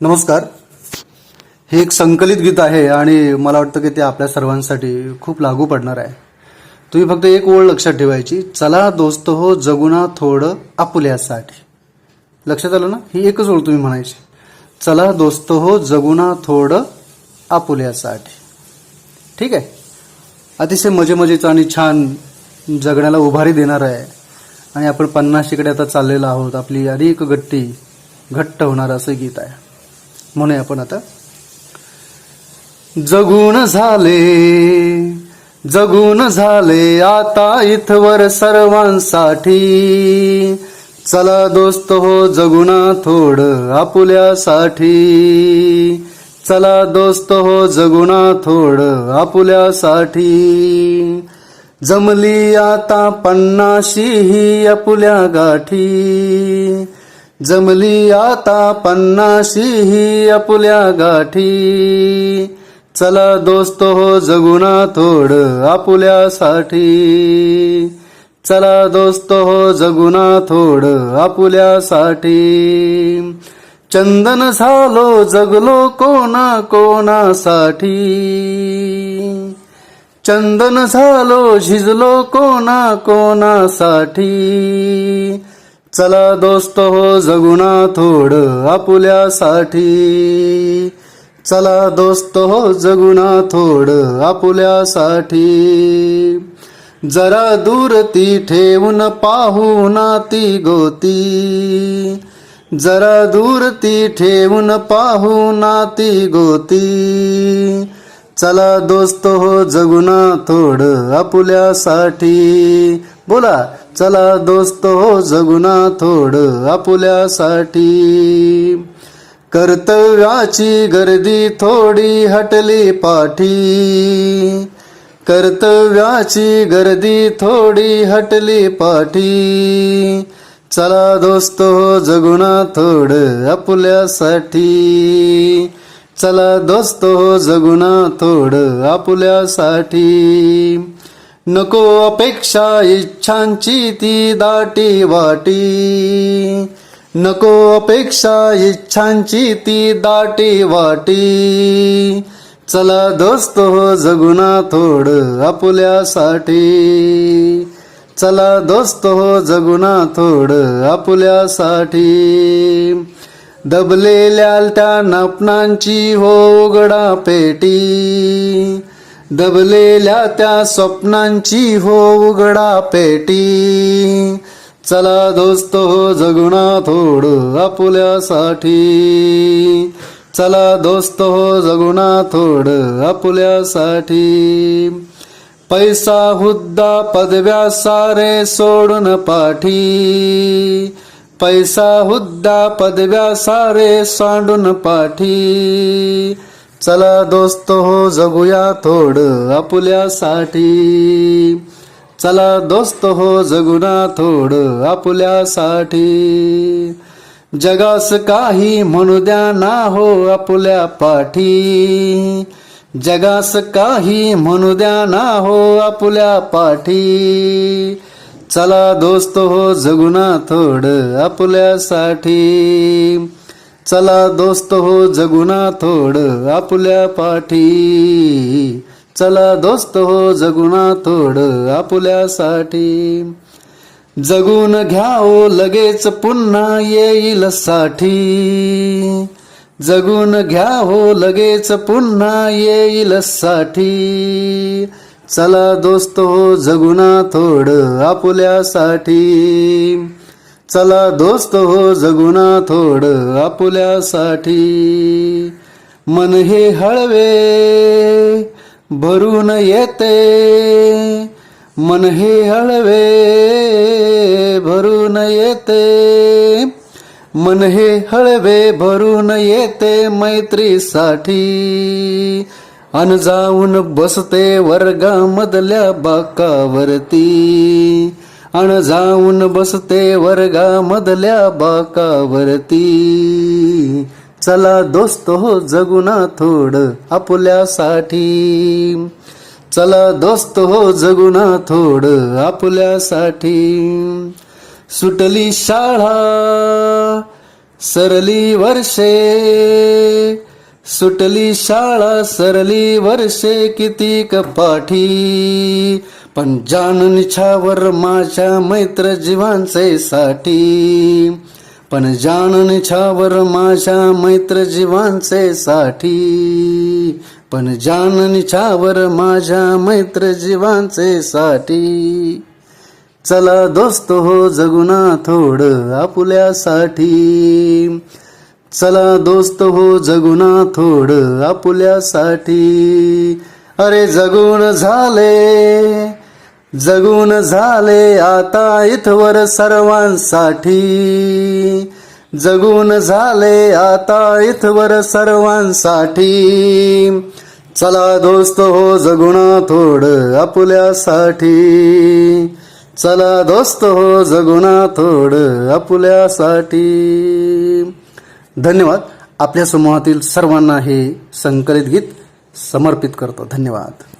नमस्कार. हे एक संकलित गीत आहे आणि मला वाटतं की ते आपल्या सर्वांसाठी खूप लागू पडणार आहे. तुम्ही फक्त एक ओळ लक्षात ठेवायची. चला दोस्त हो जगुना थोडं आपुल्यासाठी. लक्षात आलं ना? ही एकच ओळ तुम्ही म्हणायची. चला दोस्त हो जगुना थोडं आपुल्यासाठी. ठीक आहे? अतिशय मजे मजेचं आणि छान जगण्याला उभारी देणार आहे. आणि आपण पन्नाशीकडे आता चाललेलो आहोत. आपली अनेक गट्टी घट्ट होणार असं गीत आहे. म्हणूया आपण आता. जगून झाले जगून झाले आता इथवर सर्वांसाठी. चला दोस्त हो जगुना थोड आपुल्यासाठी. चला दोस्त हो जगुना थोड आपुल्यासाठी. जमली आता पन्नाशी ही आपुल्या गाठी. जमली आता पन्नाशी ही आपल्या गाठी. चला दोस्त हो जगुना थोडं आपुल्यासाठी चला दोस्त हो जगुना थोडं आपुल्यासाठी चंदन झालो जगलो कोणा कोणासाठी? चंदन झालो झिजलो कोणा कोणासाठी? चला दोस्त हो जगुना थोडं आपुल्यासाठी. चला दोस्त हो जगुना थोडं आपुल्यासाठी. जरा दूर ती ठेवून पाहू ना ती गोती. जरा दूर ती ठेवून पाहू ना ती गोती. चला दोस्त हो जगुना थोडं आपुल्यासाठी. बोला. चला दोस्त हो जगुना थोडं आपुल्यासाठी. कर्तव्याची गर्दी थोडी हटली पाठी. कर्तव्याची गर्दी थोडी हटली पाठी. चला दोस्त हो जगुना थोडं आपुल्यासाठी. चला दोस्त हो जगुना थोडं आपुल्यासाठी. नको अपेक्षा इच्छांची ती दाटी वाटी. नको अपेक्षा इच्छांची ती दाटी वाटी. चला दोस्त हो जगुना थोडं आपुल्यासाठी. चला दोस्त हो जगुना थोडं आपुल्यासाठी. दबलेल्या त्या नपनांची हो उघडा पेटी. दबलेल्या त्या स्वप्नांची हो उघडा पेटी. चला दोस्त हो जगुणा थोडं आपुल्यासाठी. चला दोस्त हो जगुणा थोडं आपुल्यासाठी. पैसा हुद्दा पदव्या सारे सोडून पाठी. पैसा हुद्दा पदव्या सारे सांडून पाठी. चला दोस्त हो जगूया थोडं आपुल्यासाठी. चला दोस्त हो जगुना थोडं आपुल्यासाठी. जगास काही म्हणू द्या ना हो आपुल्या पाठी. जगास काही म्हणू द्या ना हो आपुल्या पाठी. चला दोस्त हो जगुना थोडं आपुल्यासाठी. चला दोस्त हो जगुना थोडं आपुल्या पाठी. चला दोस्त हो जगुना थोडं आपुल्यासाठी जगून घ्याओ लगेच पुन्हा येईल साठी. जगून घ्या हो लगेच पुन्हा येईल साठी. चला दोस्त हो जगुना थोडं आपुल्यासाठी चला दोस्त हो जगुना थोडं आपुल्यासाठी. मन हे हळवे भरून येते. मन हे हळवे भरून येते. मन हे हळवे भरून येते मैत्रीसाठी. अन जाऊन बसते वर्गामधल्या बाकावरती. अण जाऊन बसते वर्गामधल्या बाकावरती. चला दोस्त हो जगुना थोडं आपल्यासाठी. चला दोस्त हो जगुना थोडं आपल्यासाठी. सुटली शाळा सरली वर्षे सुटली शाळा सरली वर्षे किती कपाठी. पण जाण छावर माझ्या मैत्र जीवांचे साठी. पण जाण छावर माझ्या मैत्र जीवांचे साठी. पण जाण छावर माझ्या मैत्र जीवांचे साठी. चला दोस्त हो जगुना थोडं आपल्यासाठी. चला दोस्त हो जगुना थोडं आपुल्यासाठी. अरे जगून झाले जगून झाले आता इथवर सर्वांसाठी. जगून झाले आता इथवर सर्वांसाठी. चला दोस्त हो जगुना थोडं आपुल्यासाठी. चला दोस्त हो जगुना थोडं आपुल्यासाठी. धन्यवाद. आपल्या समूहातील सर्वांना हे संकलित गीत समर्पित करतो. धन्यवाद.